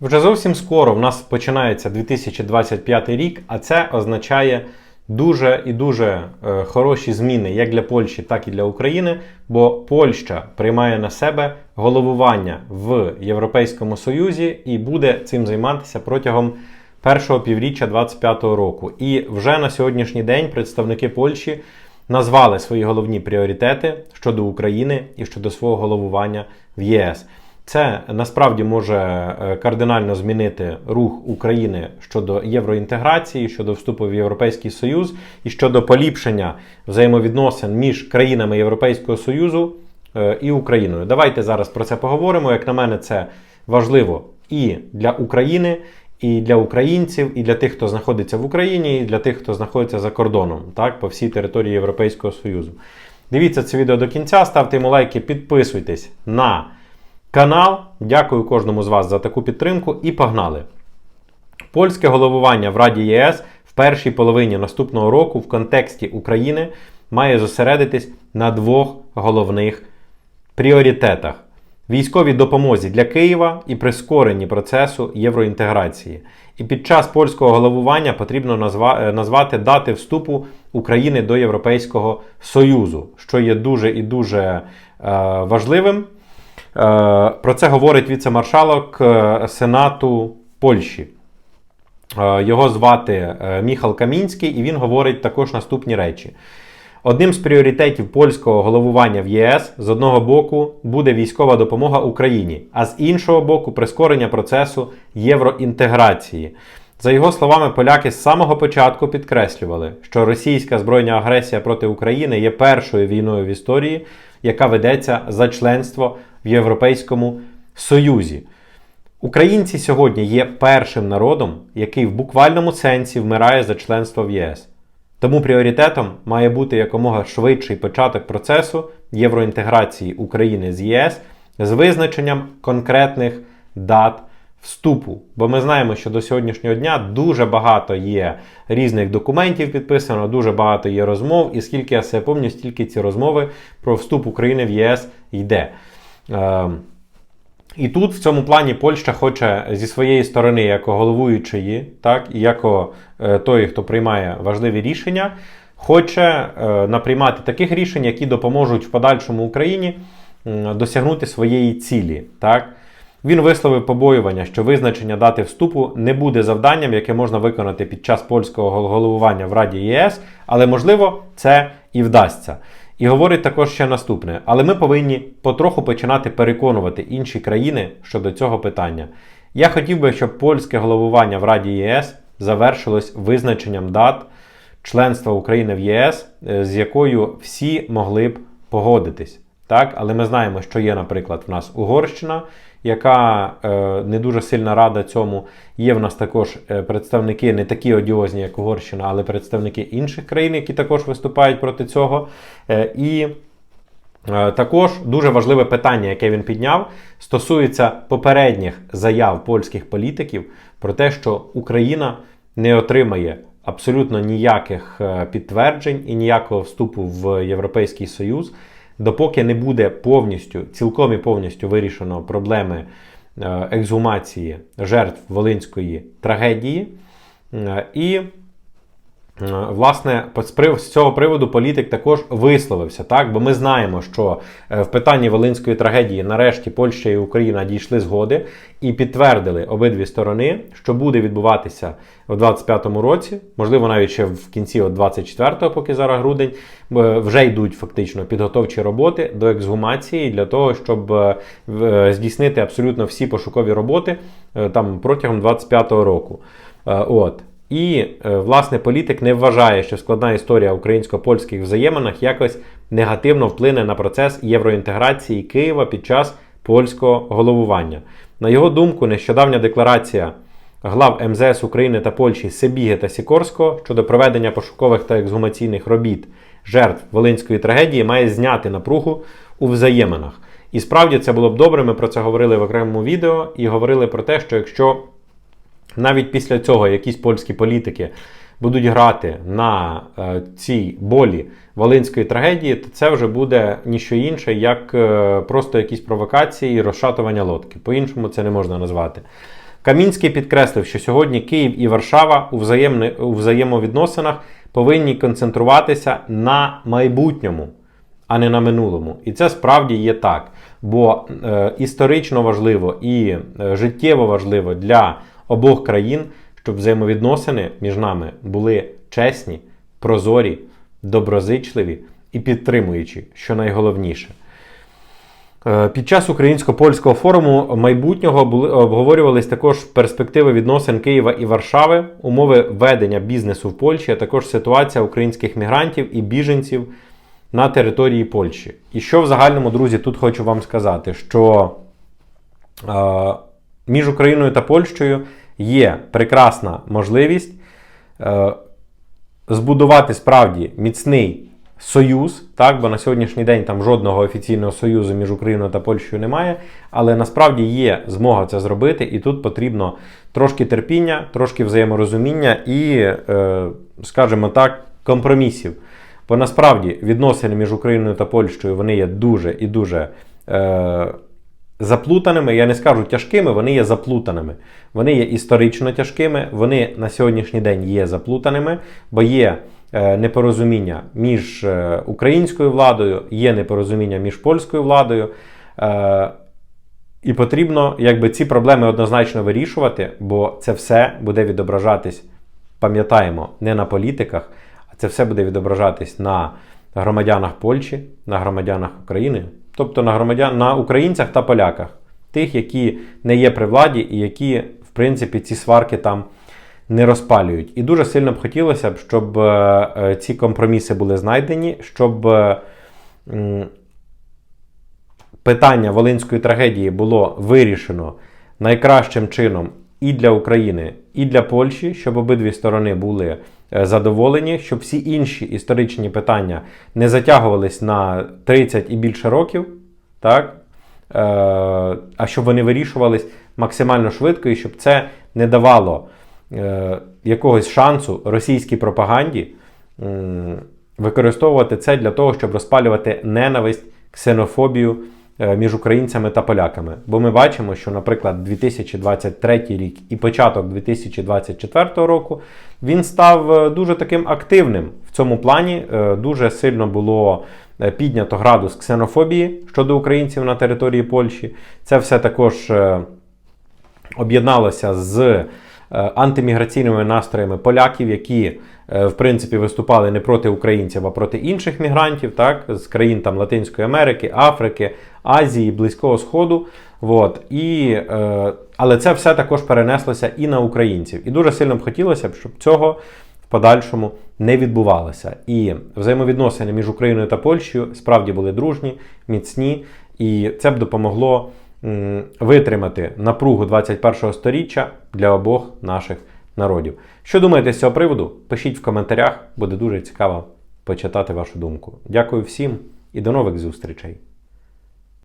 Вже зовсім скоро в нас починається 2025 рік, а це означає дуже і дуже е, хороші зміни як для Польщі, так і для України. Бо Польща приймає на себе головування в Європейському Союзі і буде цим займатися протягом першого півріччя 2025 року. І вже на сьогоднішній день представники Польщі назвали свої головні пріоритети щодо України і щодо свого головування в ЄС. Це насправді може е, кардинально змінити рух України щодо євроінтеграції, щодо вступу в Європейський Союз і щодо поліпшення взаємовідносин між країнами Європейського Союзу е, і Україною. Давайте зараз про це поговоримо. Як на мене, це важливо і для України, і для українців, і для тих, хто знаходиться в Україні, і для тих, хто знаходиться за кордоном, так, по всій території Європейського Союзу. Дивіться це відео до кінця, ставте йому лайки, підписуйтесь на канал. Дякую кожному з вас за таку підтримку і погнали! Польське головування в Раді ЄС в першій половині наступного року в контексті України має зосередитись на двох головних пріоритетах: військовій допомозі для Києва і прискоренні процесу євроінтеграції. І під час польського головування потрібно назва- е, назвати дати вступу України до Європейського Союзу, що є дуже і дуже е, важливим. Е, Про це говорить віце-маршалок е, Сенату Польщі. Е, Його звати Міхал Камінський, і він говорить також наступні речі. Одним з пріоритетів польського головування в ЄС з одного боку буде військова допомога Україні, а з іншого боку прискорення процесу євроінтеграції. За його словами, поляки з самого початку підкреслювали, що російська збройна агресія проти України є першою війною в історії, яка ведеться за членство в Європейському Союзі. Українці сьогодні є першим народом, який в буквальному сенсі вмирає за членство в ЄС. Тому пріоритетом має бути якомога швидший початок процесу євроінтеграції України з ЄС з визначенням конкретних дат вступу. Бо ми знаємо, що до сьогоднішнього дня дуже багато є різних документів підписано, дуже багато є розмов, і скільки я себе пам'ятаю, стільки ці розмови про вступ України в ЄС йде. Ем, і тут в цьому плані Польща хоче зі своєї сторони, як головуючої, так, і як е, той, хто приймає важливі рішення, хоче е, наприймати таких рішень, які допоможуть в подальшому Україні м, досягнути своєї цілі. Так. Він висловив побоювання, що визначення дати вступу не буде завданням, яке можна виконати під час польського головування в Раді ЄС, але можливо це і вдасться. І говорить також ще наступне: але ми повинні потроху починати переконувати інші країни щодо цього питання. Я хотів би, щоб польське головування в Раді ЄС завершилось визначенням дат членства України в ЄС, е, з якою всі могли б погодитись. Так? Але ми знаємо, що є, наприклад, в нас Угорщина, яка е, не дуже сильно рада цьому. Є в нас також е, представники не такі одіозні, як Угорщина, але представники інших країн, які також виступають проти цього. Е, і Е, Також дуже важливе питання, яке він підняв, стосується попередніх заяв польських політиків про те, що Україна не отримає абсолютно ніяких е, підтверджень і ніякого вступу в Європейський Союз, допоки не буде повністю, цілком і повністю вирішено проблеми екзумації ексгумації жертв Волинської трагедії. Е, І Е, Власне, по- з цього приводу політик також висловився, так? бо ми знаємо, що е, в питанні Волинської трагедії нарешті Польща і Україна дійшли згоди і підтвердили обидві сторони, що буде відбуватися в 25-му році, можливо, навіть ще в кінці от 24-го, поки зараз грудень, е, вже йдуть фактично підготовчі роботи до ексгумації для того, щоб е, е, здійснити абсолютно всі пошукові роботи е, там протягом 25-го року. Е, От. І, е, власне, політик не вважає, що складна історія українсько-польських взаєминах якось негативно вплине на процес євроінтеграції Києва під час польського головування. На його думку, нещодавня декларація глав МЗС України та Польщі Себіги та Сікорського щодо проведення пошукових та ексгумаційних робіт жертв Волинської трагедії має зняти напругу у взаєминах. І справді це було б добре. Ми про це говорили в окремому відео і говорили про те, що якщо навіть після цього якісь польські політики будуть грати на е, цій болі Волинської трагедії, то це вже буде ніщо інше, як е, просто якісь провокації і розшатування лодки. По-іншому це не можна назвати. Камінський підкреслив, що сьогодні Київ і Варшава у, взаємни, у взаємовідносинах повинні концентруватися на майбутньому, а не на минулому. І це справді є так. Бо е, історично важливо і е, життєво важливо для обох країн, щоб взаємовідносини між нами були чесні, прозорі, доброзичливі і підтримуючі, що найголовніше. Е, Під час українсько-польського форуму майбутнього були обговорювались також перспективи відносин Києва і Варшави, умови ведення бізнесу в Польщі, а також ситуація українських мігрантів і біженців на території Польщі. І що в загальному, друзі, тут хочу вам сказати, що е, між Україною та Польщею є прекрасна можливість е, збудувати справді міцний союз, так, бо на сьогоднішній день там жодного офіційного союзу між Україною та Польщею немає, але насправді є змога це зробити, і тут потрібно трошки терпіння, трошки взаєморозуміння і, е, скажімо так, компромісів. Бо насправді відносини між Україною та Польщею вони є дуже і дуже е, заплутаними. Я не скажу тяжкими, вони є заплутаними. Вони є історично тяжкими, вони на сьогоднішній день є заплутаними, бо є е, непорозуміння між е, українською владою, є непорозуміння між польською владою. Е, і потрібно якби, ці проблеми однозначно вирішувати, бо це все буде відображатись, пам'ятаємо, не на політиках, а це все буде відображатись на громадянах Польщі, на громадянах України, тобто на громадян, на українцях та поляках, тих, які не є при владі і які, в принципі, ці сварки там не розпалюють. І дуже сильно б хотілося б, щоб е, е, ці компроміси були знайдені, щоб. е, питання волинської трагедії було вирішено найкращим чином і для України, і для Польщі, щоб обидві сторони були задоволені, щоб всі інші історичні питання не затягувались на 30 і більше років, так? Е, а щоб вони вирішувались максимально швидко і щоб це не давало е, якогось шансу російській пропаганді використовувати це для того, щоб розпалювати ненависть, ксенофобію е, між українцями та поляками. Бо ми бачимо, що, наприклад, 2023 рік і початок 2024 року він став е, дуже таким активним в цьому плані. Е, Дуже сильно було е, піднято градус ксенофобії щодо українців на території Польщі. Це все також е, об'єдналося з е, антиміграційними настроями поляків, які е, в принципі виступали не проти українців, а проти інших мігрантів, так, з країн там Латинської Америки, Африки, Азії, Близького Сходу. От. І, е, але це все також перенеслося і на українців. І дуже сильно б хотілося б, щоб цього в подальшому не відбувалося. І взаємовідносини між Україною та Польщею справді були дружні, міцні, і це б допомогло витримати напругу 21-го сторіччя для обох наших народів. Що думаєте з цього приводу? Пишіть в коментарях, буде дуже цікаво почитати вашу думку. Дякую всім і до нових зустрічей!